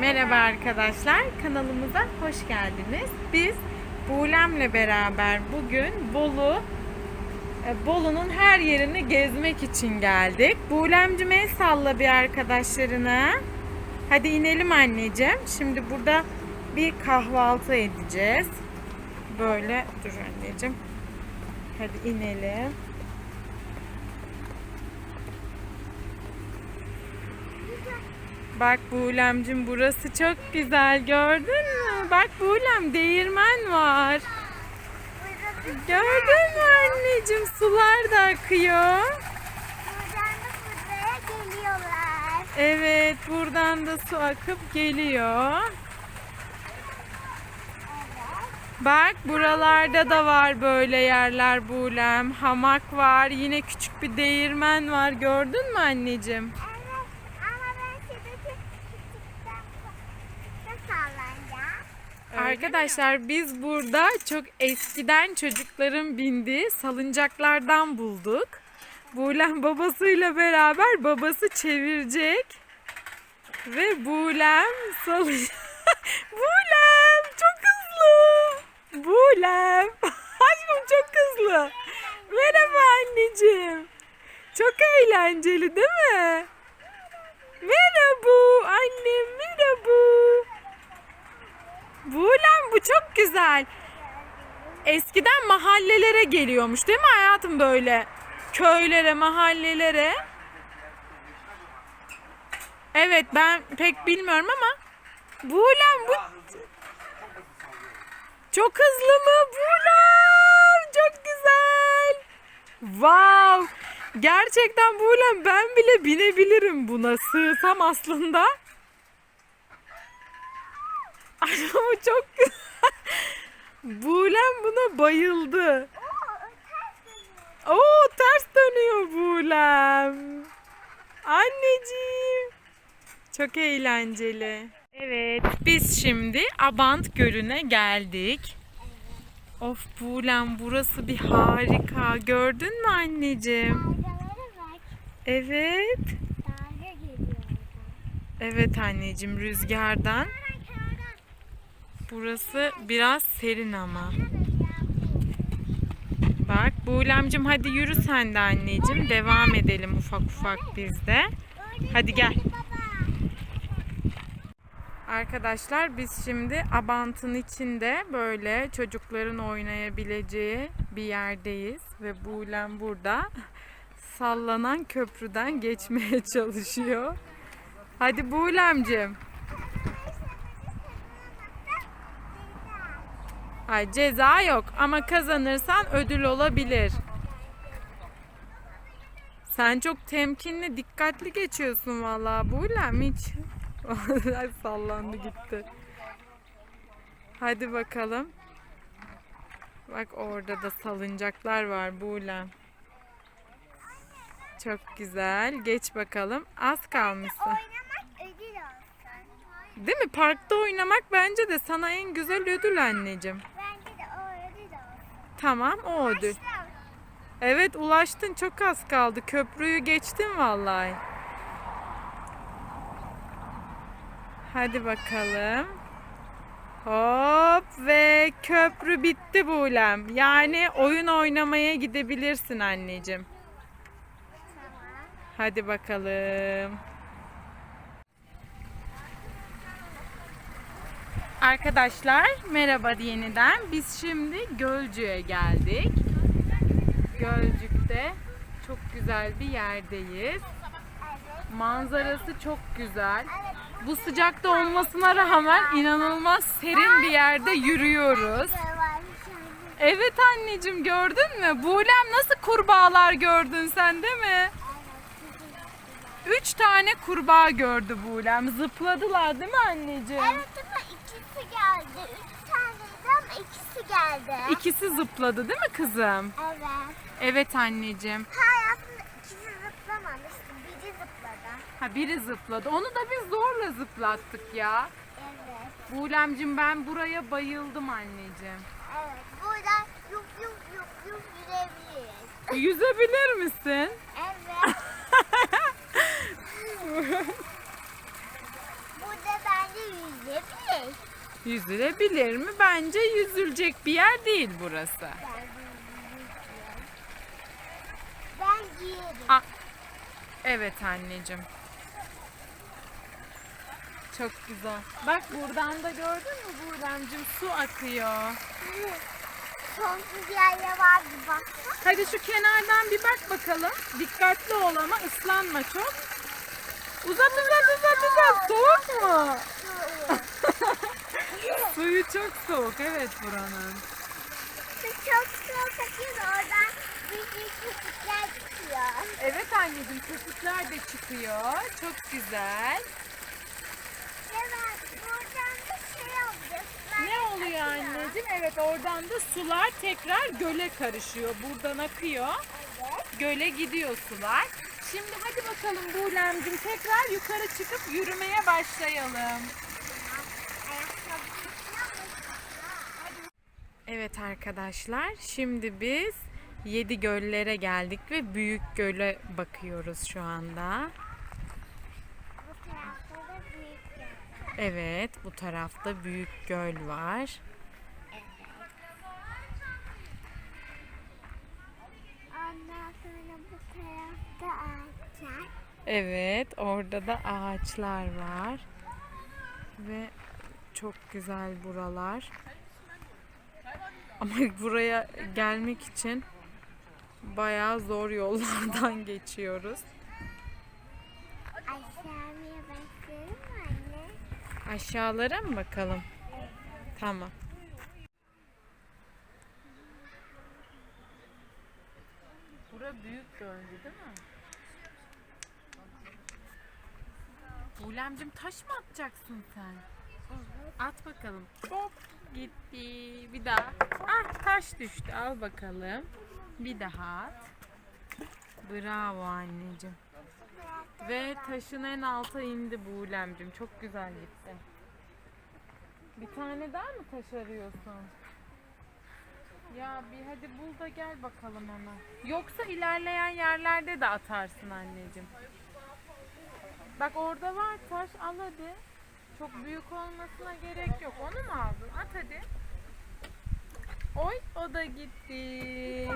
Merhaba arkadaşlar, kanalımıza hoş geldiniz. Biz Buğlem'le beraber bugün Bolu, e, Bolu'nun her yerini gezmek için geldik. Buğlemcim el bir arkadaşlarına. Hadi inelim anneciğim. Şimdi burada bir kahvaltı edeceğiz. Böyle, dur anneciğim. Hadi inelim. Bak Buğlemcim burası çok güzel gördün mü? Bak Buğlem değirmen var. Gördün mü anneciğim sular da akıyor. Buradan da buraya geliyorlar. Evet buradan da su akıp geliyor. Bak buralarda da var böyle yerler Buğlem. Hamak var yine küçük bir değirmen var gördün mü anneciğim? Evet ama ben şuradaki küçükten da sallanacağım. Arkadaşlar biz burada çok eskiden çocukların bindiği salıncaklardan bulduk. Buğlem babasıyla beraber babası çevirecek. Ve Buğlem salıncak... Buğlem çok hızlı. Buğlem. Aşkım çok hızlı. Merhaba anneciğim. Çok eğlenceli değil mi? Merhaba annem merhaba. Buğlem bu çok güzel. Eskiden mahallelere geliyormuş değil mi hayatım böyle? Köylere, mahallelere. Evet ben pek bilmiyorum ama Buğlem bu çok hızlı mı? Buğlem çok güzel. Wow. Gerçekten Buğlem ben bile binebilirim buna. Sığsam aslında. Ama çok güzel. Buna bayıldı. Oo ters dönüyor Buğlem. Anneciğim. Çok eğlenceli. Evet biz şimdi Abant Gölü'ne geldik. Of Buğlem burası bir harika. Gördün mü anneciğim? Evet. Evet anneciğim rüzgardan. Burası biraz serin ama. Bak Buğlemcim hadi yürü sen de anneciğim. Devam edelim ufak ufak biz de. Hadi gel. Arkadaşlar biz şimdi Abant'ın içinde böyle çocukların oynayabileceği bir yerdeyiz. Ve Buğlem burada sallanan köprüden geçmeye çalışıyor. Hadi Buğlemcim. Ay ceza yok ama kazanırsan ödül olabilir. Sen çok temkinli, dikkatli geçiyorsun vallahi Buğlem hiç. Ay, Sallandı gitti. Hadi bakalım. Bak orada da salıncaklar var Buğlem. Çok güzel. Geç bakalım. Az kalmışsın. Değil mi? Parkta oynamak bence de sana en güzel ödül anneciğim. Bence de o ödül olsun. Tamam o ödül. Evet ulaştın çok az kaldı. Köprüyü geçtin vallahi. Hadi bakalım. Hop ve köprü bitti Buğlem. Yani oyun oynamaya gidebilirsin anneciğim. Hadi bakalım. Arkadaşlar merhaba yeniden. Biz şimdi Gölcük'e geldik. Gölcük'te çok güzel bir yerdeyiz. Manzarası çok güzel. Bu sıcakta olmasına rağmen inanılmaz serin bir yerde yürüyoruz. Evet anneciğim gördün mü? Buğlem nasıl kurbağalar gördün sen değil mi? Üç tane kurbağa gördü Buğlem. Zıpladılar değil mi anneciğim? Evet ama ikisi geldi. Üç taneydi ama ikisi geldi. İkisi zıpladı değil mi kızım? Evet. Evet anneciğim. Hayatımda ikisi zıplamamıştı. Biri zıpladı. Ha biri zıpladı. Onu da biz zorla zıplattık ya. Evet. Buğlemcim ben buraya bayıldım anneciğim. Evet. Burada yuf yuf yuf yuf Yüzebilir misin? Evet. Burada bence yüzebilir. Yüzülebilir mi? Bence yüzülecek bir yer değil burası. Ben giyerim. Evet anneciğim. Çok güzel. Bak buradan da gördün mü Buğremcim su akıyor. Sonsuz yerler var bir baksana. Hadi şu kenardan bir bak bakalım. Dikkatli ol ama ıslanma çok. Uzat uzat uzat uzat. Soğuk mu? Suyu çok soğuk evet buranın. Çok soğuk akıyor oradan büyük köpükler çıkıyor. Evet anneciğim köpükler de çıkıyor. Çok güzel. Evet buradan da şey oldu. Ne oluyor anneciğim? Evet oradan da sular tekrar göle karışıyor. Buradan akıyor. Evet. Göle gidiyor sular. Şimdi hadi bakalım Buğlemcim tekrar yukarı çıkıp yürümeye başlayalım. Evet arkadaşlar şimdi biz Yedi Göllere geldik ve Büyük Göl'e bakıyoruz şu anda. Bu tarafta da büyük yer. Evet bu tarafta Büyük Göl var. Ondan sonra bu tarafta ağaçlar. Evet, orada da ağaçlar var. Ve çok güzel buralar. Ama buraya gelmek için bayağı zor yollardan geçiyoruz. Aşağıya bakıyorum anne? Aşağılara mı bakalım? Tamam. Bura büyük göldü değil mi? Bulemcim taş mı atacaksın sen? At bakalım. Hop gitti. Bir daha. Ah taş düştü. Al bakalım. Bir daha at. Bravo anneciğim. Ve taşın en alta indi Buğulemcim. Çok güzel gitti. Bir tane daha mı taş arıyorsun? Ya bir hadi bul da gel bakalım ona. Yoksa ilerleyen yerlerde de atarsın anneciğim. Bak orada var taş al hadi. Çok büyük olmasına gerek yok. Onu mu aldın? At hadi. Oy o da gitti.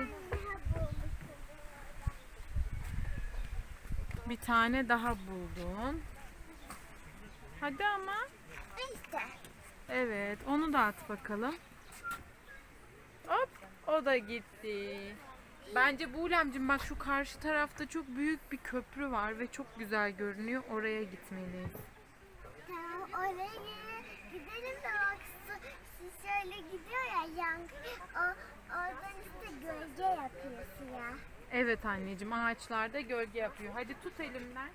Bir tane daha buldun. Hadi ama. İşte. Evet, onu da at bakalım. Hop, o da gitti. Bence Buğulemcim bak şu karşı tarafta çok büyük bir köprü var ve çok güzel görünüyor. Oraya gitmeliyiz. Tamam oraya gide- gidelim de bak su, su şöyle gidiyor ya yankı. O, oradan işte gölge yapıyor suya. Evet anneciğim ağaçlarda gölge yapıyor. Hadi tut elimden.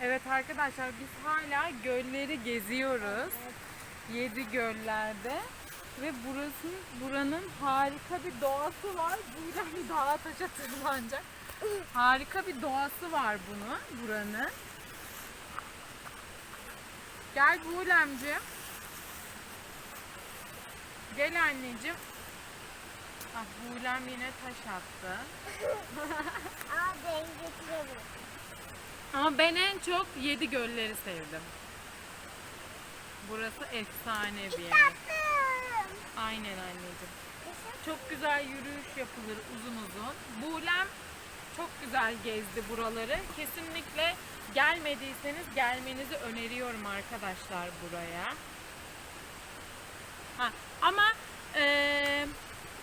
Evet arkadaşlar biz hala gölleri geziyoruz. Yedi göllerde. Ve burası buranın harika bir doğası var. Buradan dağa taşa tırmanacak. Harika bir doğası var bunu, buranın. Gel Buğulemciğim. Gel anneciğim. Ah Buğulem yine taş attı. Ama ben getirebilirim. Ama ben en çok yedi gölleri sevdim. Burası efsane bir yer. Tatlım. Aynen anneciğim. Çok güzel yürüyüş yapılır uzun uzun. Buğlem çok güzel gezdi buraları. Kesinlikle gelmediyseniz gelmenizi öneriyorum arkadaşlar buraya. Ha, ama eee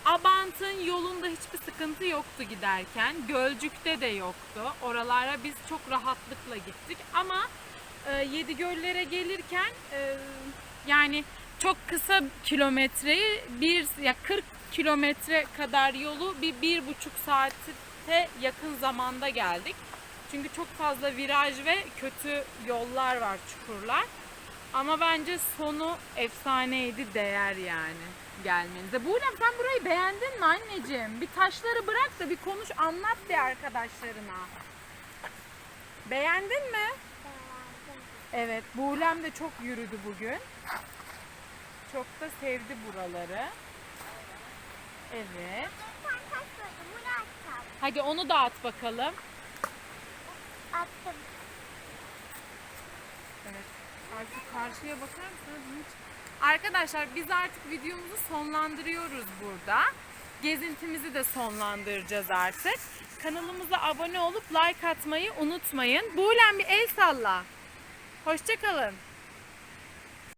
Abant'ın yolunda hiçbir sıkıntı yoktu giderken. Gölcük'te de yoktu. Oralara biz çok rahatlıkla gittik. Ama e, Yedi Göllere gelirken e, yani çok kısa kilometreyi bir ya 40 kilometre kadar yolu bir bir buçuk saate yakın zamanda geldik. Çünkü çok fazla viraj ve kötü yollar var, çukurlar. Ama bence sonu efsaneydi, değer yani gelmenize. Buğlem sen burayı beğendin mi anneciğim? Bir taşları bırak da bir konuş, anlat de arkadaşlarına. Beğendin mi? Evet, Buğlem de çok yürüdü bugün. Çok da sevdi buraları. Evet. Hadi onu da at bakalım. Attım. Evet. Artık karşıya bakar mısınız? Hiç- Arkadaşlar biz artık videomuzu sonlandırıyoruz burada. Gezintimizi de sonlandıracağız artık. Kanalımıza abone olup like atmayı unutmayın. Buğlem bir el salla. Hoşçakalın.